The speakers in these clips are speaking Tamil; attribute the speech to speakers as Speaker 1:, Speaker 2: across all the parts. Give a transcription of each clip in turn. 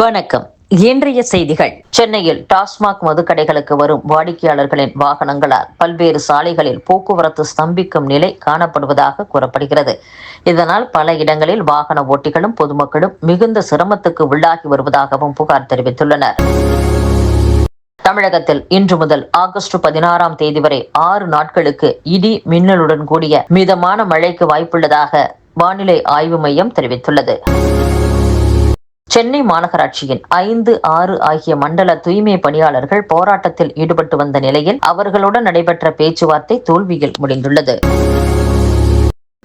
Speaker 1: வணக்கம். இன்றைய செய்திகள். சென்னையில் டாஸ்மாக் மதுக்கடைகளுக்கு வரும் வாடிக்கையாளர்களின் வாகனங்களால் பல்வேறு சாலைகளில் போக்குவரத்து ஸ்தம்பிக்கும் நிலை காணப்படுவதாக கூறப்படுகிறது. இதனால் பல இடங்களில் வாகன ஓட்டிகளும் பொதுமக்களும் மிகுந்த சிரமத்துக்கு உள்ளாகி வருவதாகவும் புகார் தெரிவித்துள்ளனர். தமிழகத்தில் இன்று முதல் ஆகஸ்ட் பதினாறாம் தேதி வரை ஆறு நாட்களுக்கு இடி மின்னலுடன் கூடிய மிதமான மழைக்கு வாய்ப்புள்ளதாக வானிலை ஆய்வு மையம் தெரிவித்துள்ளது. சென்னை மாநகராட்சியின் ஐந்து ஆறு ஆகிய மண்டல தூய்மை பணியாளர்கள் போராட்டத்தில் ஈடுபட்டு வந்த நிலையில் அவர்களுடன் நடைபெற்ற பேச்சுவார்த்தை தோல்வியில் முடிந்துள்ளது.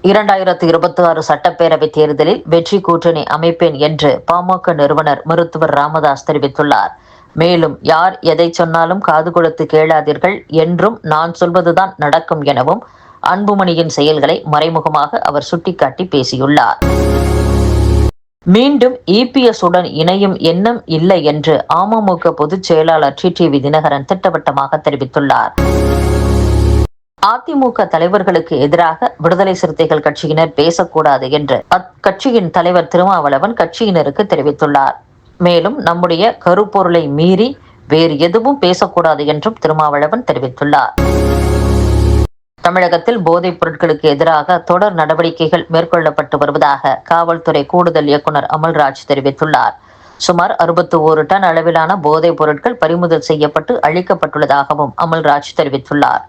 Speaker 1: இரண்டாயிரத்து இருபத்தி ஆறு சட்டப்பேரவை தேர்தலில் வெற்றி கூட்டணி அமைப்பேன் என்று பாமக நிறுவனர் மருத்துவர் ராமதாஸ் தெரிவித்துள்ளார். மேலும் யார் எதை சொன்னாலும் காது கொடுத்து கேளாதீர்கள் என்றும் நான் சொல்வதுதான் நடக்கும் எனவும் அன்புமணியின் செயல்களை மறைமுகமாக அவர் சுட்டிக்காட்டி பேசியுள்ளார். மீண்டும் இபிஎஸ் உடன் இணையும் எண்ணம் இல்லை என்று அமமுக பொதுச் செயலாளர் டி. டிவி தினகரன் திட்டவட்டமாக தெரிவித்துள்ளார். அதிமுக தலைவர்களுக்கு எதிராக விடுதலை சிறுத்தைகள் கட்சியினர் பேசக்கூடாது என்று அக்கட்சியின் தலைவர் திருமாவளவன் கட்சியினருக்கு தெரிவித்துள்ளார். மேலும் நம்முடைய கருப்பொருளை மீறி வேறு எதுவும் பேசக்கூடாது என்றும் திருமாவளவன் தெரிவித்துள்ளார். தமிழகத்தில் போதைப் பொருட்களுக்கு எதிராக தொடர் நடவடிக்கைகள் மேற்கொள்ளப்பட்டு வருவதாக காவல்துறை கூடுதல் இயக்குநர் அமல்ராஜ் தெரிவித்துள்ளார். சுமார் அறுபத்தி ஓரு டன் அளவிலான போதைப் பொருட்கள் பறிமுதல் செய்யப்பட்டு அளிக்கப்பட்டுள்ளதாகவும் அமல்ராஜ் தெரிவித்துள்ளார்.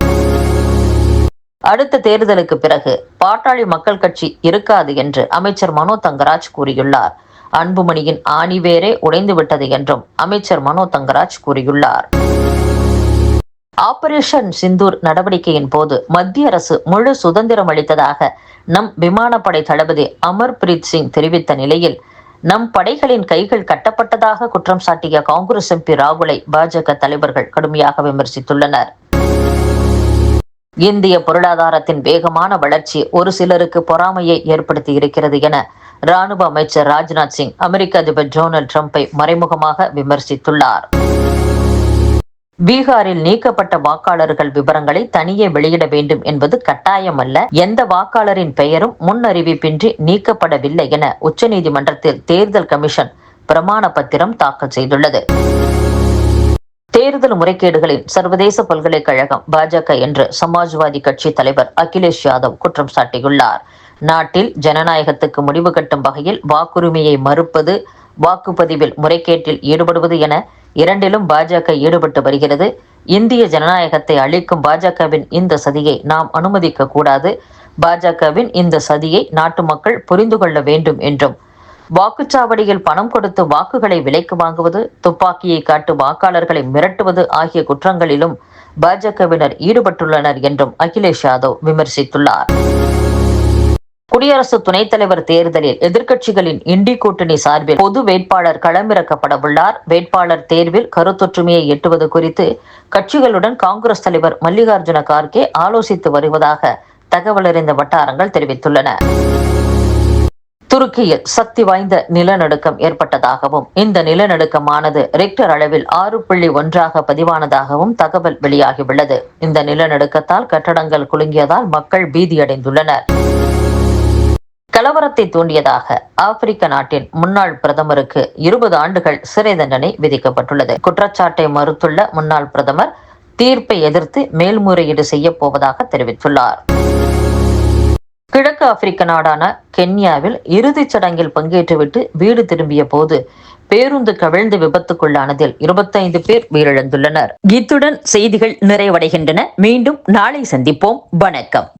Speaker 1: அடுத்த தேர்தலுக்கு பிறகு பாட்டாளி மக்கள் கட்சி இருக்காது என்று அமைச்சர் மனோ தங்கராஜ் கூறியுள்ளார். அன்புமணியின் ஆணிவேரே உடைந்துவிட்டது என்றும் அமைச்சர் மனோ தங்கராஜ் கூறியுள்ளார். ஆபரேஷன் சிந்தூர் நடவடிக்கையின் போது மத்திய அரசு முழு சுதந்திரம் அளித்ததாக நம் விமானப்படை தளபதி அமர்பிரீத் சிங் தெரிவித்த நிலையில் நம் படைகளின் கைகள் கட்டப்பட்டதாக குற்றம் சாட்டிய காங்கிரஸ் எம்பி ராகுலை பாஜக தலைவர்கள் கடுமையாக விமர்சித்துள்ளனர். இந்திய பொருளாதாரத்தின் வேகமான வளர்ச்சி ஒரு சிலருக்கு பொறாமையை ஏற்படுத்தி இருக்கிறது என ராணுவ அமைச்சர் ராஜ்நாத் சிங் அமெரிக்க அதிபர் டொனால்டு டிரம்பை மறைமுகமாக விமர்சித்துள்ளார். பீகாரில் நீக்கப்பட்ட வாக்காளர்கள் விவரங்களை தனியே வெளியிட வேண்டும் என்பது கட்டாயம் அல்ல எந்த வாக்காளரின் பெயரும் முன்னறிவிப்பின்றி நீக்கப்படவில்லை என உச்சநீதிமன்றத்தில் தேர்தல் கமிஷன் பிரமாண பத்திரம் தாக்கல் செய்துள்ளது. தேர்தல் முறைகேடுகளின் சர்வதேச பல்கலைக்கழகம் பாஜக என்று சமாஜ்வாதி கட்சி தலைவர் அகிலேஷ் யாதவ் குற்றம் சாட்டியுள்ளார். நாட்டில் ஜனநாயகத்துக்கு முடிவு கட்டும் வகையில் வாக்குரிமையை மறுப்பது வாக்குப்பதிவில் முறைகேட்டில் ஈடுபடுவது என இரண்டிலும் பாஜக ஈடுபட்டு வருகிறது. இந்திய ஜனநாயகத்தை அழிக்கும் பாஜகவின் இந்த சதியை நாம் அனுமதிக்க கூடாது. பாஜகவின் இந்த சதியை நாட்டு மக்கள் புரிந்து கொள்ள வேண்டும் என்றும். வாக்குச்சாவடியில் பணம் கொடுத்து வாக்குகளை விலைக்கு வாங்குவது துப்பாக்கியை காட்டு வாக்காளர்களை மிரட்டுவது ஆகிய குற்றங்களிலும் பாஜகவினர் ஈடுபட்டுள்ளனர் என்றும் அகிலேஷ் யாதவ் விமர்சித்துள்ளார். குடியரசு துணைத் தலைவர் தேர்தலில் எதிர்க்கட்சிகளின் இண்டி கூட்டணி சார்பில் பொது வேட்பாளர் களமிறக்கப்பட உள்ளார். வேட்பாளர் தேர்வில் கருத்தொற்றுமையை எட்டுவது குறித்து கட்சிகளுடன் காங்கிரஸ் தலைவர் மல்லிகார்ஜுன கார்கே ஆலோசித்து வருவதாக தகவல் அறிந்த வட்டாரங்கள் தெரிவித்துள்ளன. துருக்கியில் சக்தி வாய்ந்த நிலநடுக்கம் ஏற்பட்டதாகவும் இந்த நிலநடுக்கமானது ரெக்டர் அளவில் ஆறு புள்ளி ஒன்றாக பதிவானதாகவும் தகவல் வெளியாகியுள்ளது. இந்த நிலநடுக்கத்தால் கட்டடங்கள் குலுங்கியதால் மக்கள் பீதியடைந்துள்ளனர். கலவரத்தை தூண்டியதாக ஆப்பிரிக்க நாட்டின் முன்னாள் பிரதமருக்கு இருபது ஆண்டுகள் சிறை தண்டனை விதிக்கப்பட்டுள்ளது. குற்றச்சாட்டை மறுத்துள்ள முன்னாள் பிரதமர் தீர்ப்பை எதிர்த்து மேல்முறையீடு செய்ய போவதாக தெரிவித்துள்ளார். கிழக்கு ஆப்பிரிக்க நாடான கென்யாவில் இறுதிச் சடங்கில் பங்கேற்றுவிட்டு வீடு திரும்பிய போது பேருந்து கவிழ்ந்து விபத்துக்குள்ளானதில் இருபத்தைந்து பேர் உயிரிழந்துள்ளனர். இத்துடன் செய்திகள் நிறைவடைகின்றன. மீண்டும் நாளை சந்திப்போம். வணக்கம்.